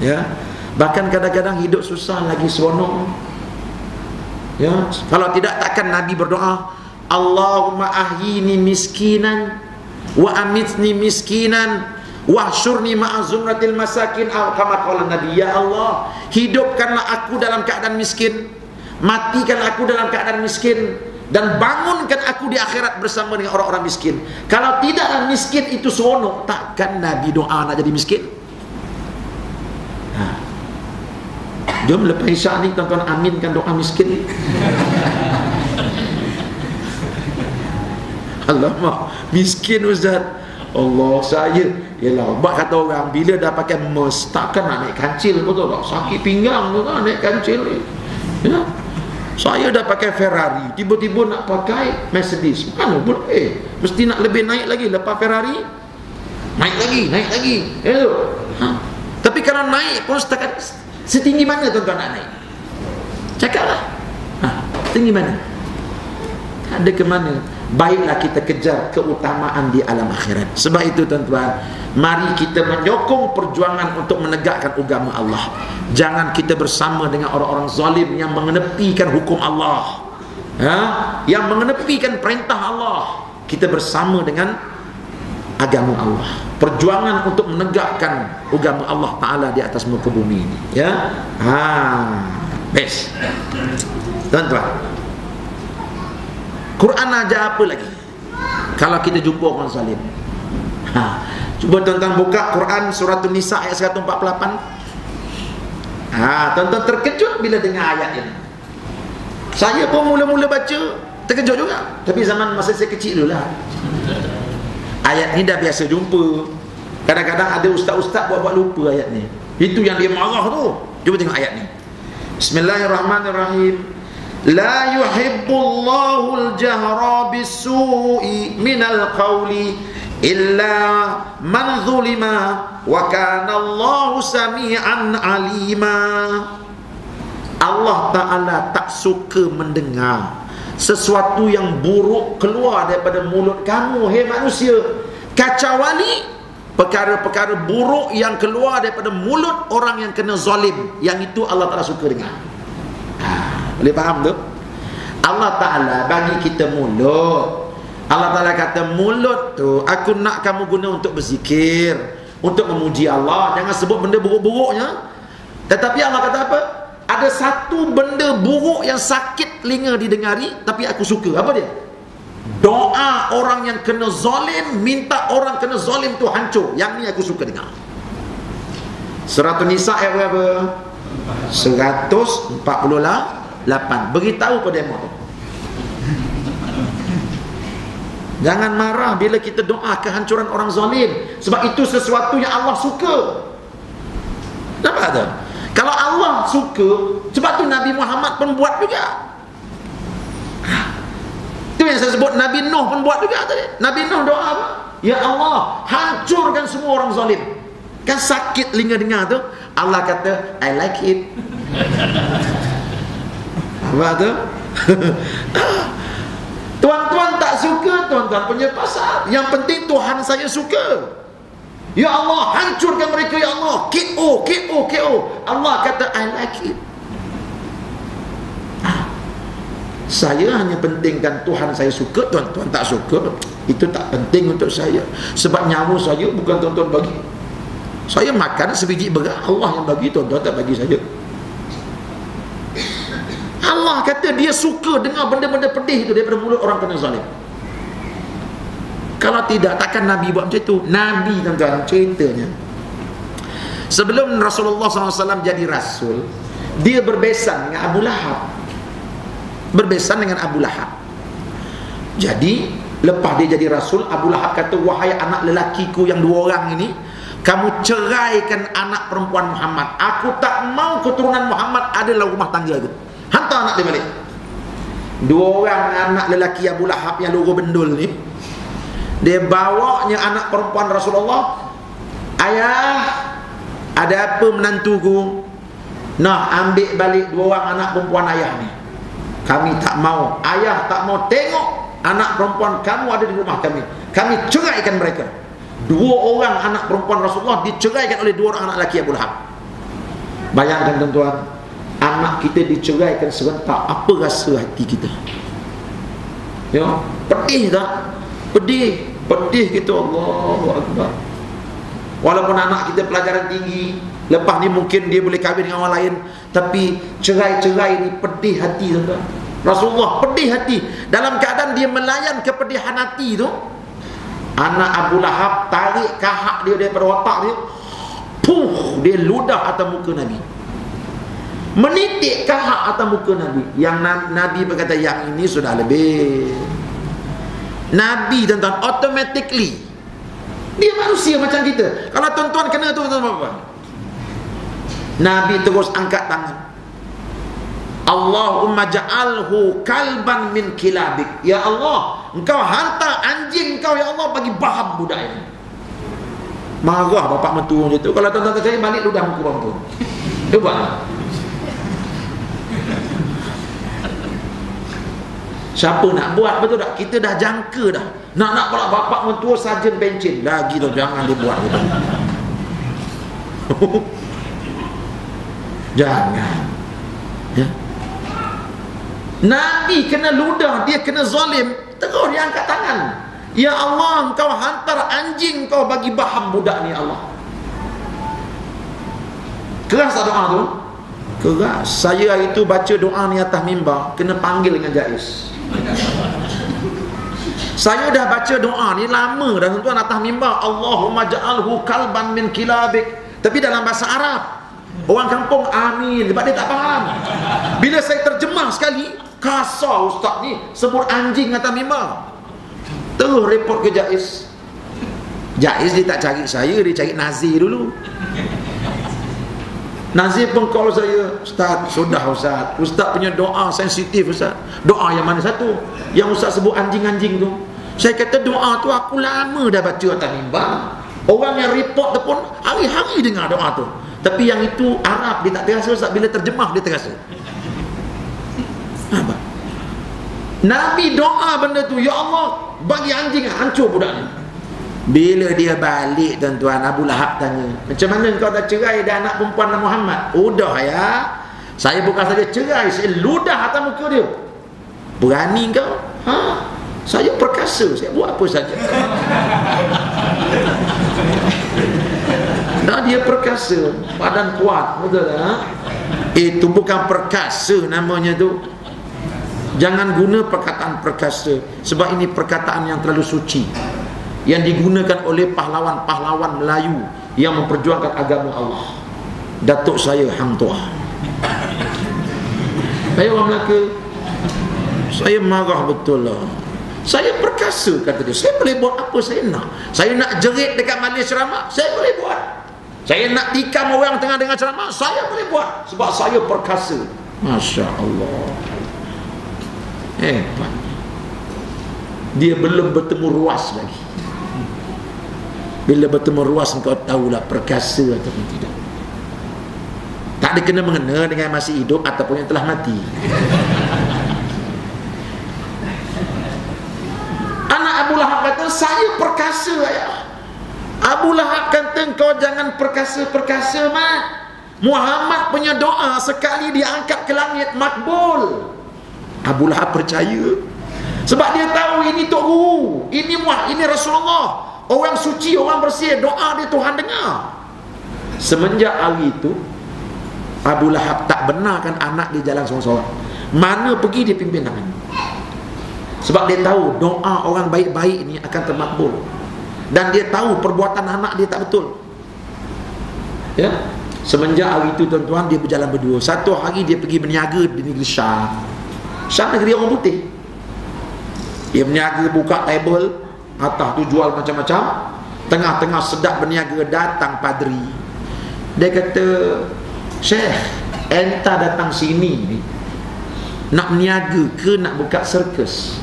ya. Bahkan kadang-kadang hidup susah lagi seronok. Ya. Kalau tidak takkan nabi berdoa Allahumma ahyini miskinan wa amitni miskinan wahsyurni ma'a zumratil masakin. Kama qala nabi ya Allah hidupkanlah aku dalam keadaan miskin matikan aku dalam keadaan miskin dan bangunkan aku di akhirat bersama dengan orang-orang miskin. Kalau tidak miskin itu seronok takkan nabi doa nak jadi miskin jom lepas isyak ni tuan-tuan aminkan doa miskin Alamak, miskin Ustaz. Allah saya. Ialah buat kata orang bila dah pakai mes takkan nak naik kancil betul tak sakit pinggang tu kan naik kancil ni. Ya saya dah pakai Ferrari tiba-tiba nak pakai Mercedes. Mana boleh? Eh, mesti nak lebih naik lagi. Lepas Ferrari naik lagi naik lagi. Ya tu. Ha? tapi kalau naik pun setakat setinggi mana tuan-tuan nak naik? Cakaplah ha? tinggi mana? Ada ke mana. Baiklah kita kejar keutamaan di alam akhirat. Sebab itu tuan-tuan mari kita menyokong perjuangan untuk menegakkan agama Allah. Jangan kita bersama dengan orang-orang zalim yang mengenepikan hukum Allah. Ha? yang mengenepikan perintah Allah. Kita bersama dengan agama Allah. Perjuangan untuk menegakkan agama Allah Ta'ala di atas muka bumi ini. Ya? Ha. Best tuan-tuan. Quran ajar apa lagi? Kalau kita jumpa orang zalim ha. cuba tuan-tuan buka Quran surat Nisa ayat 148 ha, tuan-tuan terkejut bila dengar ayat ini. Saya pun mula-mula baca terkejut juga. Tapi zaman masa saya kecil dulu lah ayat ni dah biasa jumpa kadang-kadang ada ustaz-ustaz buat-buat lupa ayat ni itu yang dia marah tu cuba tengok ayat ni Bismillahirrahmanirrahim لا يحب الله الجهر بالسوء من القول إلا من ظلم وكان الله سميعا عليما Allah Ta'ala tak suka mendengar sesuatu yang buruk keluar daripada mulut kamu hei manusia. Kacauali perkara-perkara buruk yang keluar daripada mulut orang yang kena zalim. Yang itu Allah Ta'ala suka dengar. Boleh faham tu? Allah Ta'ala bagi kita mulut. Allah Ta'ala kata mulut tu Aku nak kamu guna untuk berzikir Untuk memuji Allah. Jangan sebut benda buruk-buruknya. Tetapi Allah kata apa? Ada satu benda buruk yang sakit telinga didengari Tapi aku suka. Apa dia? Doa orang yang kena zalim Minta orang kena zalim tu hancur. Yang ni aku suka dengar. Surat Nisa ayat berapa? 140 lah lapan. Beritahu pada demo tu. Jangan marah bila kita doa kehancuran orang zalim sebab itu sesuatu yang Allah suka. Apa ada kalau Allah suka sebab tu Nabi Muhammad pun buat juga. Itu yang saya sebut Nabi Nuh pun buat juga tadi. Nabi Nuh doa apa? Ya Allah hancurkan semua orang zalim. Kan sakit telinga dengar tu. Allah kata I like it. Apa tu? Tuan-tuan tak suka, tuan-tuan punya pasal. Yang penting Tuhan saya suka. Ya Allah, hancurkan mereka ya Allah. KO, KO, KO. Allah kata I like it. Ah. Saya hanya pentingkan Tuhan saya suka, tuan-tuan tak suka. Itu tak penting untuk saya. Sebab nyawa saya bukan tuan-tuan bagi. Saya makan sebiji berat Allah yang bagi, tuan-tuan tak bagi saya. Allah kata dia suka dengar benda-benda pedih itu daripada mulut orang kena zalim. Kalau tidak takkan Nabi buat macam itu. Nabi tuan-tuan ceritanya. Sebelum Rasulullah SAW jadi Rasul, dia berbesan dengan Abu Lahab. Berbesan dengan Abu Lahab. Jadi, lepas dia jadi Rasul, Abu Lahab kata, Wahai anak lelakiku yang dua orang ini, kamu ceraikan anak perempuan Muhammad. Aku tak mau keturunan Muhammad adalah rumah tangga aku. Hantar anak dia balik Dua orang anak lelaki Abu Lahab yang luruh bendul ni Dia bawanya anak perempuan Rasulullah Ayah Ada apa menantuku? Nah ambil balik dua orang anak perempuan ayah ni. Kami tak mau Ayah tak mau tengok Anak perempuan kamu ada di rumah kami. Kami ceraikan mereka. Dua orang anak perempuan Rasulullah Diceraikan oleh dua orang anak lelaki Abu Lahab. Bayangkan tuan-tuan Anak kita diceraikan serentak. Apa rasa hati kita? Ya Pedih tak? Pedih Pedih kita Allah Akbar Walaupun anak kita pelajaran tinggi Lepas ni mungkin dia boleh kahwin dengan orang lain Tapi cerai-cerai ni pedih hati tuan-tuan Rasulullah pedih hati Dalam keadaan dia melayan kepedihan hati tu Anak Abu Lahab tarik kahak dia daripada otak dia Puh, dia ludah atas muka Nabi. Menitik kahak atas muka Nabi. Yang Nabi berkata yang ini sudah lebih. Nabi tuan-tuan automatically dia manusia macam kita. Kalau tuan-tuan kena tu tuan-tuan apa? Nabi terus angkat tangan. Allahumma ja'alhu kalban min kilabik. Ya Allah, engkau hantar anjing engkau ya Allah bagi baham budak ini. Marah bapak mentua macam tu. Kalau tuan-tuan saya balik ludah muka. Dia buat Siapa nak buat betul tak? Kita dah jangka dah. Nak nak pula bapak mentua sarjan bencin. Lagi tu jangan dia buat gitu. jangan. Ya. Nabi kena ludah, dia kena zalim, terus dia angkat tangan. Ya Allah engkau hantar anjing kau bagi baham budak ni Allah Keras tak doa tu? Keras Saya hari tu baca doa ni atas mimbar Kena panggil dengan jais Saya dah baca doa ni lama dah tuan atas mimbar. Allahumma ja'alhu kalban min kilabik. Tapi dalam bahasa Arab Orang kampung amin. Sebab dia tak faham. Bila saya terjemah sekali Kasar ustaz ni Sebut anjing atas mimbar. Terus report ke Jais. Jais dia tak cari saya Dia cari Nazir dulu Nazir pun call saya. Ustaz, sudah Ustaz. Ustaz punya doa sensitif Ustaz. Doa yang mana satu? Yang Ustaz sebut anjing-anjing tu. Saya kata doa tu aku lama dah baca atas mimbar. Orang yang report tu pun Hari-hari dengar doa tu. Tapi yang itu Arab dia tak terasa Ustaz. Bila terjemah dia terasa. Apa? Nabi doa benda tu. Ya Allah bagi anjing hancur budak ni bila dia balik tuan-tuan Abu Lahab tanya macam mana kau dah cerai dah anak perempuan Muhammad? Udah ya. Saya bukan saja cerai saya ludah atas muka dia. Berani kau? Ha? saya perkasa saya buat apa saja. Nah dia perkasa badan kuat betul ha? itu bukan perkasa namanya tu. Jangan guna perkataan perkasa Sebab ini perkataan yang terlalu suci Yang digunakan oleh pahlawan-pahlawan Melayu Yang memperjuangkan agama Allah. Datuk saya Hang Tuah. Saya orang Melaka Saya marah betul lah. Saya perkasa kata dia. Saya boleh buat apa saya nak. Saya nak jerit dekat majlis ceramah Saya boleh buat. Saya nak tikam orang tengah dengar ceramah Saya boleh buat. Sebab saya perkasa. Masya Allah hebat. Dia belum bertemu ruas lagi bila bertemu ruas engkau tahulah perkasa ataupun tidak. Tak ada kena mengena dengan masih hidup ataupun yang telah mati. Anak Abu Lahab kata saya perkasa ya. Abu Lahab kata kau jangan perkasa-perkasa mat. Muhammad punya doa sekali diangkat ke langit makbul. Abu Lahab percaya. Sebab dia tahu ini Tok Guru ini ini Rasulullah orang suci, orang bersih doa dia Tuhan dengar. Semenjak hari itu Abu Lahab tak benarkan anak dia jalan seorang-seorang. Mana pergi dia pimpin tangan sebab dia tahu doa orang baik-baik ni akan termakbul. Dan dia tahu perbuatan anak dia tak betul. Ya? Semenjak hari itu tuan-tuan dia berjalan berdua. Satu hari dia pergi berniaga di negeri Syam Syam negeri orang putih. Dia berniaga buka table Atas tu jual macam-macam. Tengah-tengah sedap berniaga Datang padri. Dia kata Syekh Enta datang sini ni. Nak berniaga ke nak buka sirkus?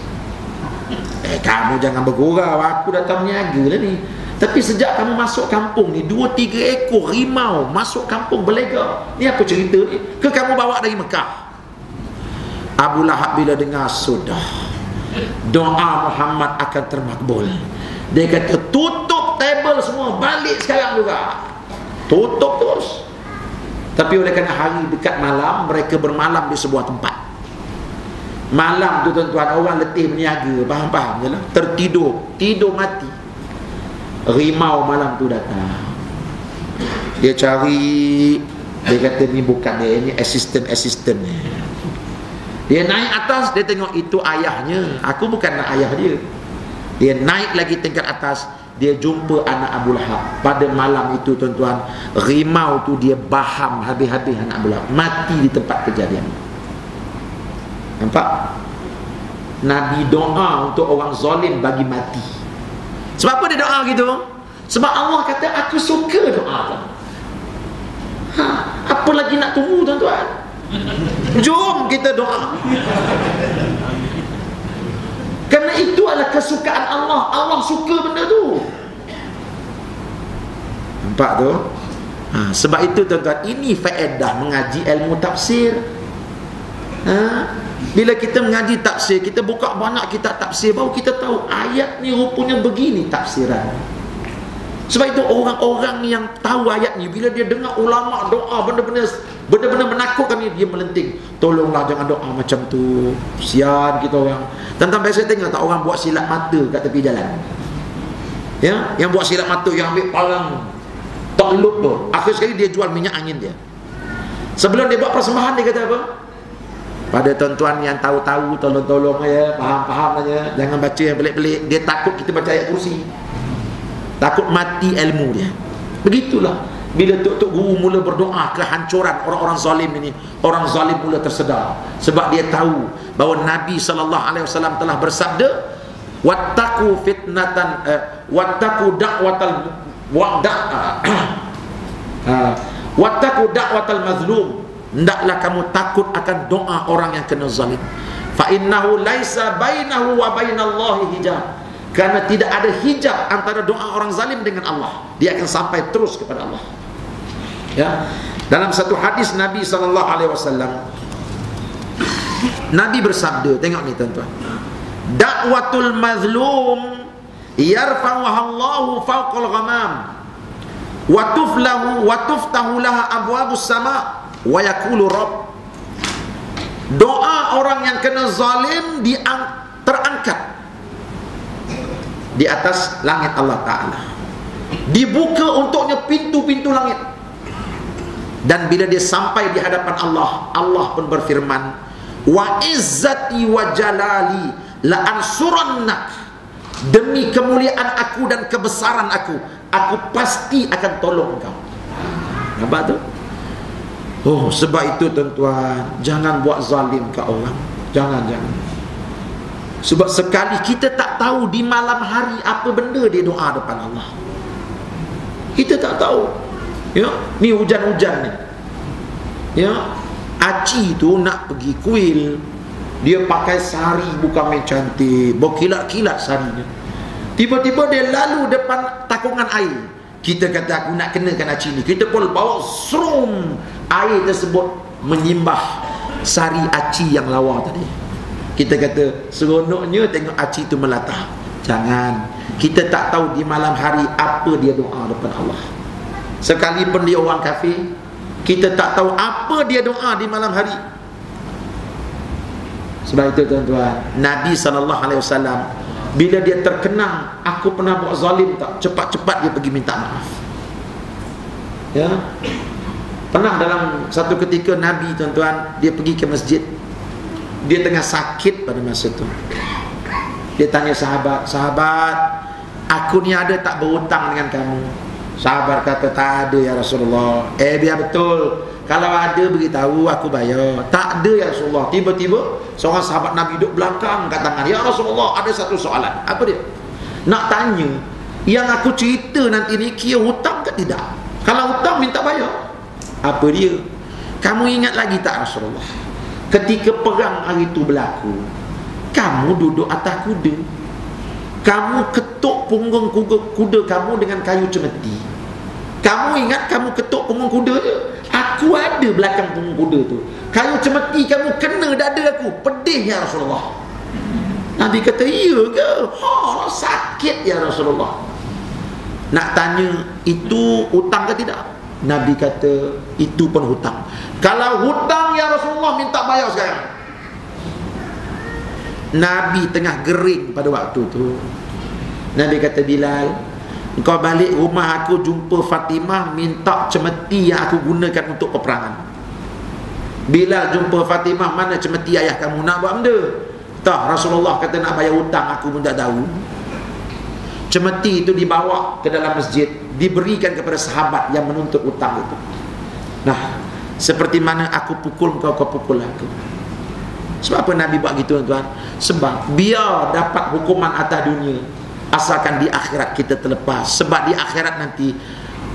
Eh kamu jangan bergurau. Aku datang berniaga lah ni. Tapi sejak kamu masuk kampung ni Dua tiga ekor rimau Masuk kampung berlega. Ni apa cerita ni? Ke kamu bawa dari Mekah? Abu Lahab bila dengar sudah doa Muhammad akan termakbul. Dia kata tutup table semua balik sekarang juga. Tutup terus. Tapi oleh kerana hari dekat malam Mereka bermalam di sebuah tempat. Malam tu tuan-tuan Orang letih berniaga Faham-faham je lah. Tertidur Tidur mati. Rimau malam tu datang. Dia cari Dia kata ni bukan dia Ini assistant-assistant ni Dia naik atas Dia tengok itu ayahnya. Aku bukan ayah dia. Dia naik lagi tingkat atas dia jumpa anak Abu Lahab. Pada malam itu tuan-tuan rimau tu dia baham habis-habis anak Abu Lahab. Mati di tempat kejadian. Nampak? Nabi doa untuk orang zalim bagi mati. Sebab apa dia doa gitu? Sebab Allah kata aku suka doa tu. Ha, apa lagi nak tunggu tuan-tuan jom kita doa kerana itu adalah kesukaan Allah. Allah suka benda tu. Nampak tu? Ha, sebab itu tuan-tuan, ini faedah mengaji ilmu tafsir. Ha? Bila kita mengaji tafsir, kita buka banyak kitab tafsir, baru kita tahu ayat ni rupanya begini tafsiran. Sebab itu orang-orang yang tahu ayat ni, bila dia dengar ulama doa benda-benda Benda-benda menakutkan ni dia melenting. Tolonglah jangan doa macam tu. Sian kita orang. Tentang biasa tengok tak orang buat silap mata kat tepi jalan. Ya, yang buat silap mata yang ambil palang takluk tu. Akhir sekali dia jual minyak angin dia. Sebelum dia buat persembahan dia kata apa? Pada tuan-tuan yang tahu-tahu tolong-tolong ya, faham-faham aja, jangan baca yang pelik-pelik. Dia takut kita baca ayat kursi. Takut mati ilmu dia. Begitulah bila tok-tok guru mula berdoa kehancuran orang-orang zalim ini orang zalim mula tersedar. Sebab dia tahu bahawa Nabi sallallahu alaihi wasallam telah bersabda wattaqu fitnatan uh, wattaqu da'watal wa'da uh, wattaqu da'watal mazlum. Hendaklah kamu takut akan doa orang yang kena zalim. Fa innahu laisa bainahu wa bainallahi hijab. Kerana tidak ada hijab antara doa orang zalim dengan Allah dia akan sampai terus kepada Allah ya. Dalam satu hadis Nabi sallallahu alaihi wasallam Nabi bersabda tengok ni tuan-tuan. Dakwatul mazlum yarfa'uha Allahu fawqal ghamam wa tuflahu wa tuftahu laha abwabus sama wa yaqulu rabb. Doa orang yang kena zalim diang, terangkat di atas langit Allah taala. Dibuka untuknya pintu-pintu langit dan bila dia sampai di hadapan Allah Allah pun berfirman wa izzati wa jalali la ansurannak demi kemuliaan aku dan kebesaran aku aku pasti akan tolong kau nampak tu? Oh sebab itu tuan-tuan jangan buat zalim ke orang. Jangan jangan. Sebab sekali kita tak tahu di malam hari apa benda dia doa depan Allah. Kita tak tahu Ya, ni hujan-hujan ni. Ya, aci tu nak pergi kuil. Dia pakai sari bukan main cantik, berkilat-kilat sarinya. Tiba-tiba dia lalu depan takungan air. Kita kata aku nak kenakan aci ni. Kita pun bawa serum air tersebut menyimbah sari aci yang lawa tadi. Kita kata seronoknya tengok aci tu melatah. Jangan. Kita tak tahu di malam hari apa dia doa depan Allah. Sekalipun dia orang kafir Kita tak tahu apa dia doa di malam hari. Sebab itu tuan-tuan Nabi SAW Bila dia terkenang Aku pernah buat zalim tak? Cepat-cepat dia pergi minta maaf. Ya? Pernah dalam satu ketika Nabi tuan-tuan Dia pergi ke masjid. Dia tengah sakit pada masa itu Dia tanya sahabat Sahabat Aku ni ada tak berhutang dengan kamu Sahabat kata tak ada ya Rasulullah. Eh biar betul. Kalau ada beritahu aku bayar. Tak ada ya Rasulullah. Tiba-tiba seorang sahabat Nabi duduk belakang kat tangan. Ya Rasulullah ada satu soalan. Apa dia? Nak tanya. Yang aku cerita nanti ni kira hutang ke tidak? Kalau hutang minta bayar. Apa dia? Kamu ingat lagi tak Rasulullah? Ketika perang hari itu berlaku. Kamu duduk atas kuda kamu ketuk punggung kuda, kuda kamu dengan kayu cemeti. Kamu ingat kamu ketuk punggung kuda je? Aku ada belakang punggung kuda tu. Kayu cemeti kamu kena dada aku. Pedih ya Rasulullah. Nabi kata iya ke? Ha, sakit ya Rasulullah. Nak tanya itu utang ke tidak? Nabi kata itu pun hutang. Kalau hutang ya Rasulullah minta bayar sekarang Nabi tengah gering pada waktu tu. Nabi kata Bilal kau balik rumah aku jumpa Fatimah minta cemeti yang aku gunakan untuk peperangan. Bilal jumpa Fatimah mana cemeti ayah kamu? Nak buat benda? Tak Rasulullah kata nak bayar hutang aku pun tak tahu. Cemeti itu dibawa ke dalam masjid diberikan kepada sahabat yang menuntut hutang itu. Nah seperti mana aku pukul kau kau pukul aku sebab apa Nabi buat gitu tuan sebab biar dapat hukuman atas dunia asalkan di akhirat kita terlepas. Sebab di akhirat nanti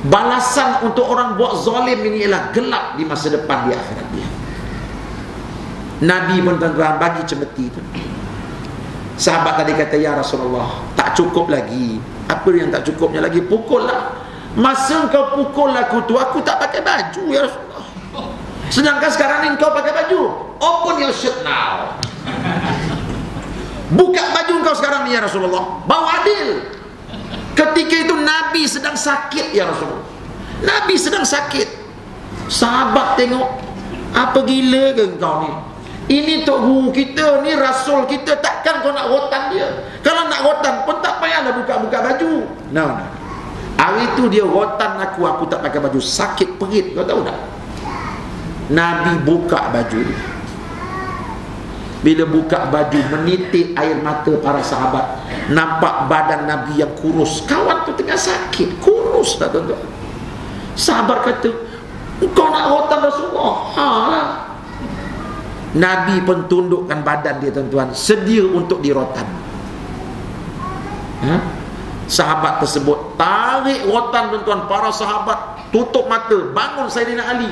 balasan untuk orang buat zalim ini ialah gelap di masa depan di akhirat dia. Nabi pun tuan-tuan bagi cemeti itu sahabat tadi kata ya Rasulullah tak cukup lagi. Apa yang tak cukupnya lagi? Pukul lah masa kau pukul aku tu aku tak pakai baju ya Rasulullah Sedangkan sekarang ni kau pakai baju. Open your shirt now. Buka baju kau sekarang ni ya Rasulullah. Bawa adil. Ketika itu Nabi sedang sakit ya Rasulullah. Nabi sedang sakit. Sahabat tengok. Apa gila ke kau ni? Ini tok guru kita ni rasul kita takkan kau nak rotan dia. Kalau nak rotan pun tak payahlah buka-buka baju. No, no. Hari itu dia rotan aku, aku tak pakai baju. Sakit perit, kau tahu tak? Nabi buka baju. Bila buka baju menitik air mata para sahabat. Nampak badan Nabi yang kurus. Kawan tu tengah sakit. Kurus lah tuan-tuan. Sahabat kata kau nak rotan Rasulullah? Ha lah. Nabi pun tundukkan badan dia tuan-tuan. Sedia untuk dirotan. Ha? sahabat tersebut tarik rotan tuan-tuan. Para sahabat tutup mata. Bangun Sayyidina Ali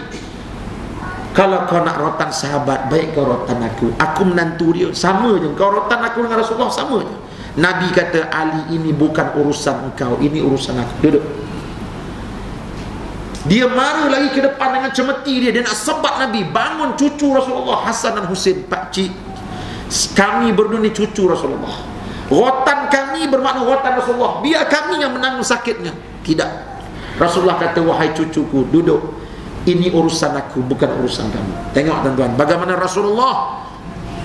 kalau kau nak rotan sahabat Baik kau rotan aku. Aku menantu dia. Sama je. Kau rotan aku dengan Rasulullah Sama je. Nabi kata Ali ini bukan urusan engkau Ini urusan aku. Duduk. Dia marah lagi ke depan dengan cemeti dia. Dia nak sebat Nabi. Bangun cucu Rasulullah Hasan dan Husin Pakcik Kami berdua ni cucu Rasulullah. Rotan kami bermakna rotan Rasulullah. Biar kami yang menanggung sakitnya. Tidak. Rasulullah kata Wahai cucuku Duduk ini urusan aku bukan urusan kamu. Tengok tuan-tuan bagaimana Rasulullah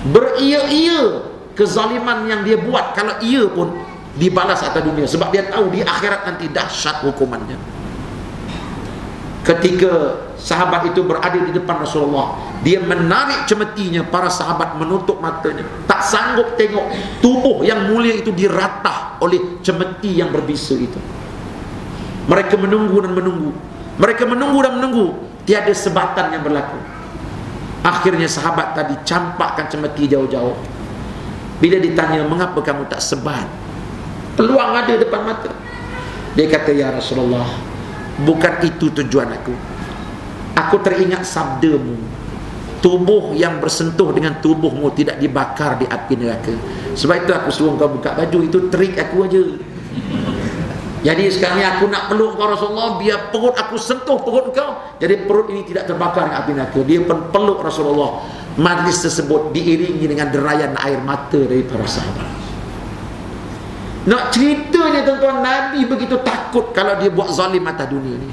beria-ia kezaliman yang dia buat. Kalau ia pun dibalas atas dunia. Sebab dia tahu di akhirat nanti dahsyat hukumannya. Ketika sahabat itu berada di depan Rasulullah dia menarik cemetinya para sahabat menutup matanya. Tak sanggup tengok tubuh yang mulia itu diratah oleh cemeti yang berbisu itu. Mereka menunggu dan menunggu. Mereka menunggu dan menunggu tiada sebatan yang berlaku. Akhirnya sahabat tadi campakkan cemeti jauh-jauh. Bila ditanya mengapa kamu tak sebat? Peluang ada depan mata. Dia kata ya Rasulullah bukan itu tujuan aku. Aku teringat sabdamu. Tubuh yang bersentuh dengan tubuhmu tidak dibakar di api neraka. Sebab itu aku suruh kau buka baju. Itu trik aku aja jadi sekarang ni aku nak peluk kau Rasulullah biar perut aku sentuh perut kau. Jadi perut ini tidak terbakar dengan api neraka. Dia pun peluk Rasulullah. Majlis tersebut diiringi dengan derayan air mata dari para sahabat. Nak ceritanya tuan-tuan Nabi begitu takut kalau dia buat zalim atas dunia ni.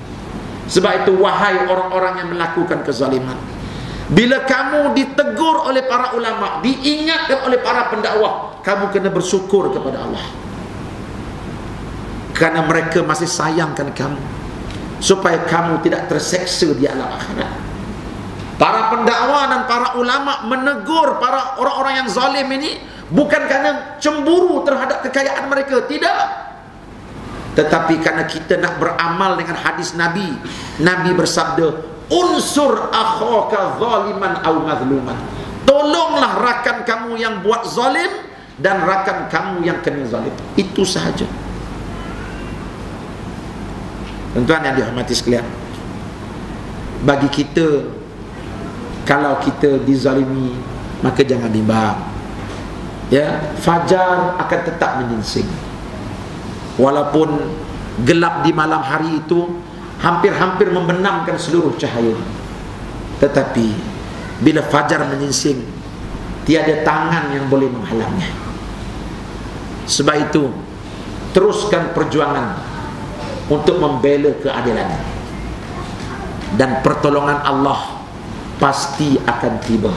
Sebab itu wahai orang-orang yang melakukan kezaliman. Bila kamu ditegur oleh para ulama, diingatkan oleh para pendakwah, kamu kena bersyukur kepada Allah kerana mereka masih sayangkan kamu. Supaya kamu tidak terseksa di alam akhirat. Para pendakwa dan para ulama menegur para orang-orang yang zalim ini bukan kerana cemburu terhadap kekayaan mereka tidak. Tetapi kerana kita nak beramal dengan hadis Nabi. Nabi bersabda unsur akhaka zaliman au mazluman. Tolonglah rakan kamu yang buat zalim dan rakan kamu yang kena zalim. Itu sahaja Tuan-tuan yang dihormati sekalian Bagi kita Kalau kita dizalimi Maka jangan bimbang. Ya, Fajar akan tetap menyingsing. Walaupun Gelap di malam hari itu Hampir-hampir membenamkan seluruh cahaya. Tetapi Bila fajar menyingsing Tiada tangan yang boleh menghalangnya Sebab itu Teruskan perjuangan untuk membela keadilan. Dan pertolongan Allah pasti akan tiba